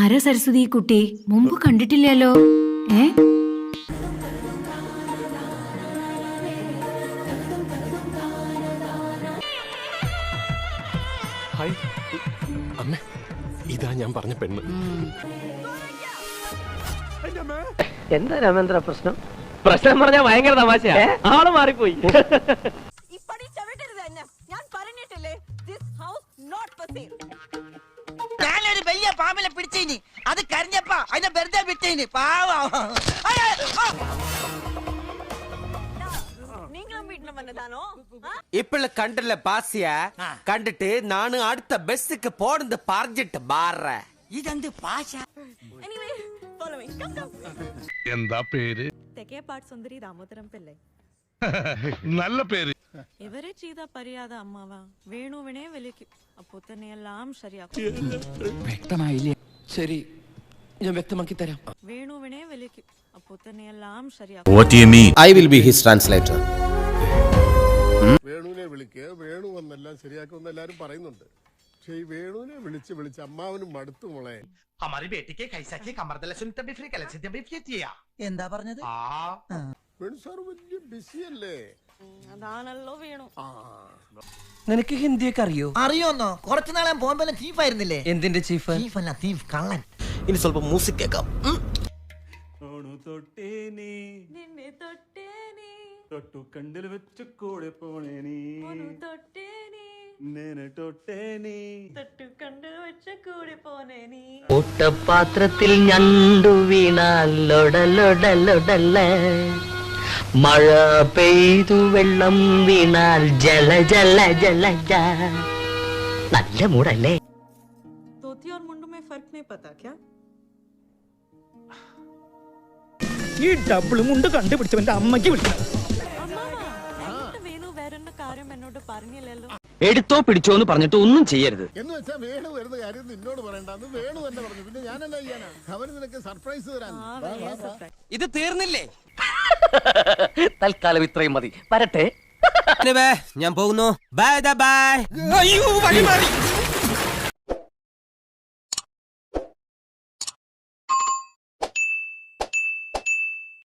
ആരാ സരസ്വതി കുട്ടി? മുമ്പ് കണ്ടിട്ടില്ലല്ലോ. ഏ? ഹായ്. അമ്മ ഇതാ ഞാൻ പറഞ്ഞ പെണ്ണ്. എന്താ രാമേന്ദ്ര പ്രശ്നം? പ്രശ്നം പറഞ്ഞാൽ ഭയങ്കര തമാശയാ ആൾ മാറിപ്പോയി. ഇപ്പടി ചവിട്ടരുത് എന്നെ. ഞാൻ പറഞ്ഞിട്ടില്ലേ this house not for sale ഞാനൊരു വലിയ പാമ്പിനെ പിടിച്ചേനി അത് കരഞ്ഞപ്പ അതിനെ വെറുതെ വിട്ടേനി പാവം நீங்களும் வீட்டுல வந்ததானோ ഇപ്പള് കണ്ടല്ല പാസിയ കണ്ടിട്ട് നാണ് അടുത്ത ബസ്സിക്ക് പോണെന്ന് പറഞ്ഞിട്ട് മാറ ഇതെന്ത് പാശ anyway follow me come come എന്താ പേര് തെക്കേപ്പാട് സുന്ദരി ദാമോദരം പിള്ളை നല്ല പേര് ഇവരെ ചെയ്ത പരിയാത അമ്മാവ വേണുവിനെ വിളിക്കും അപ്പൊ തന്നെ എല്ലാം ശരിയാക്കും വ്യക്തമായില്ലേ ശരി ഞാൻ വ്യക്തമാക്കി തരാം വേണുവിനെ വിളിക്കും അപ്പൊ തന്നെ എല്ലാം ശരിയാക്കും I will be his translator വേണുവിനെ വിളിക്കുക വേണു വന്നെല്ലാം ശരിയാക്കുമെന്ന് എല്ലാരും പറയുന്നുണ്ട് പക്ഷെ ഈ വേണുവിനെ വിളിച്ച് വിളിച്ച് അമ്മാവനും മടുത്തു മോളെ हमारी बेटी के कैसा की कमर दल सुनते भी फ्री कल से भी किया എന്താ പറഞ്ഞത് വേണു സാർ വലിയ ബിസി അല്ലേ അതാണല്ലോ വേണു നിനക്ക് ഹിന്ദിയൊക്കെ അറിയോ? അറിയോന്നോ? കുറച്ചു നാളെ പോകുമ്പോൾ ചീഫ് ആയിരുന്നില്ലേ? എന്തിന്റെ ചീഫ് ചീഫ് അല്ല ചീഫ് കള്ളൻ. ഇനി സ്വല്പം മ്യൂസിക് കേൾക്കാം. തൊട്ടേനെ. തൊട്ടു കണ്ടിൽ വെച്ച് കൂടെ പോണേനി. ഞണ്ടു മഴ പെയ്തു വെള്ളം വീണാൽ ജല ജല ജല ജ നല്ല മൂടല്ലേ धोती और मुंडू में फर्क नहीं पता क्या ഈ ഡബിൾ മുണ്ട് കണ്ടുപിടിച്ചവന്റെ അമ്മയ്ക്ക് വിളിക്കണം അമ്മാവ എന്നിട്ട് വേണു വേറൊന്ന കാര്യം എന്നോട് പറഞ്ഞില്ലല്ലോ എടുത്തോ പിടിച്ചോ എന്ന് പറഞ്ഞിട്ട് ഒന്നും ചെയ്യരുത്. എന്ന് വെച്ചാൽ വേണു വരുന്ന കാര്യം നിന്നോട് പറയണ്ടെന്ന് വേണു തന്നെ പറഞ്ഞു. പിന്നെ ഞാനെന്താ ചെയ്യാനാ? അവന് നിനക്ക് സർപ്രൈസ് തരാൻ. ഇത് തീർന്നില്ലേ? തൽക്കാലം ഇത്രയും മതി. വരട്ടെ. ഞാൻ പോകുന്നു. ബൈ ബൈ അയ്യോ വഴി മാറി.